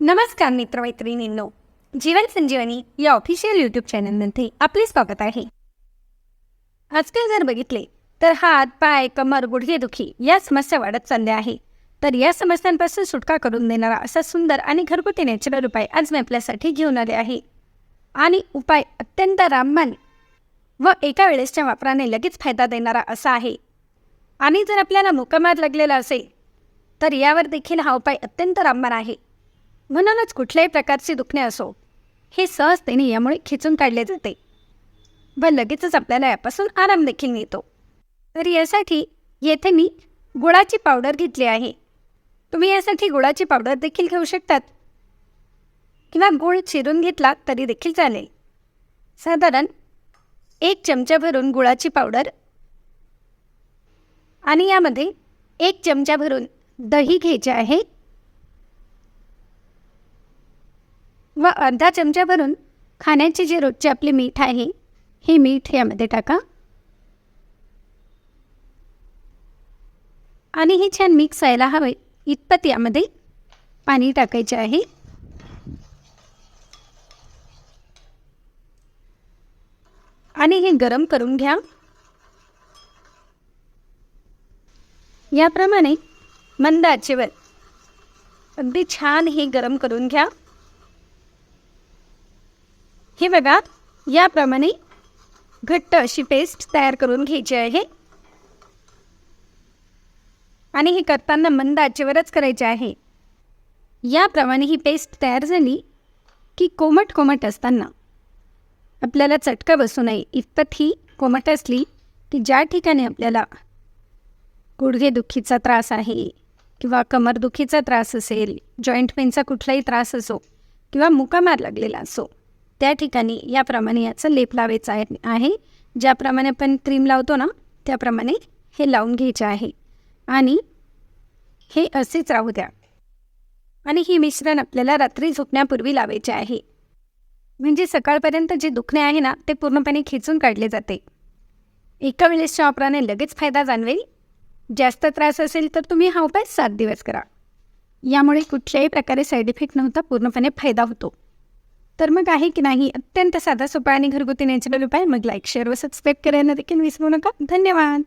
नमस्कार मित्रमैत्रिणींनो जीवन संजीवनी या official YouTube चॅनलमध्ये आपले स्वागत आहे. आजकाल जर बघितले तर हात पाय कमर गुडघेदुखी या समस्या वाढत चालल्या आहे. तर या समस्यांपासून सुटका करून देणारा असा सुंदर आणि घरगुती नॅचरल उपाय आज मी आपल्यासाठी घेऊन आले आहे. आणि उपाय अत्यंत रामबान व एका वेळेसच्या वापराने लगेच फायदा देणारा असा आहे. आणि जर आपल्याला मुकामार लागलेला असेल तर यावर देखील हा उपाय अत्यंत रामबाण आहे. म्हणूनच कुठल्याही प्रकारचे दुखणे असो हे सहजतेने यामुळे खिचून काढले जाते व लगेचच आपल्याला यापासून आराम देखील मिळतो. तर यासाठी येथे मी गुळाची पावडर घेतली आहे. तुम्ही यासाठी गुळाची पावडर देखील घेऊ शकतात. किंवा गुळ चिरून घेतला तरी देखील चालेल. साधारण एक चमचा भरून गुळाची पावडर आणि यामध्ये एक चमचा भरून दही घ्यायचे आहे. व अर्धा चमचा भरून खाण्याचे जे रोजचे आपले मीठ आहे हे मीठ यामध्ये टाका. आणि हे छान मिक्स व्हायला हवे इतपत यामध्ये पाणी टाकायचे आहे. आणि हे गरम करून घ्या. याप्रमाणे मंद आचेवर. अगदी छान हे गरम करून घ्या. हे बघा याप्रमाणे घट्ट अशी पेस्ट तयार करून घ्यायची आहे. आणि हे करताना मंद आचेवरच करायचे आहे. याप्रमाणे ही पेस्ट तयार झाली की कोमट कोमट असताना आपल्याला चटका बसू नये. इतपत ही कोमट असली की ज्या ठिकाणी आपल्याला गुडघेदुखीचा त्रास आहे किंवा कमरदुखीचा त्रास असेल जॉईंट पेनचा कुठलाही त्रास असो किंवा मुकामार लागलेला असो त्या ठिकाणी याप्रमाणे याचा लेप लावायचा आहे ज्याप्रमाणे आपण क्रीम लावतो ना त्याप्रमाणे हे लावून घ्यायचे आहे. आणि हे असेच राहू द्या. आणि हे मिश्रण आपल्याला रात्री झोपण्यापूर्वी लावायचे आहे. म्हणजे सकाळपर्यंत जे दुखणे आहे ना ते पूर्णपणे खेचून काढले जाते. एका वेळेसच्या वापराने लगेच फायदा जाणवेल जास्त त्रास असेल तर तुम्ही हा उपाय सात दिवस करा. यामुळे कुठल्याही प्रकारे साईड इफेक्ट नव्हता पूर्णपणे फायदा होतो. तर मग आहे की नाही? अत्यंत साधा सोपा आणि घरगुती नॅचरल उपाय. मग लाईक शेअर व सबस्क्राईब करायला देखील विसरू नका. धन्यवाद!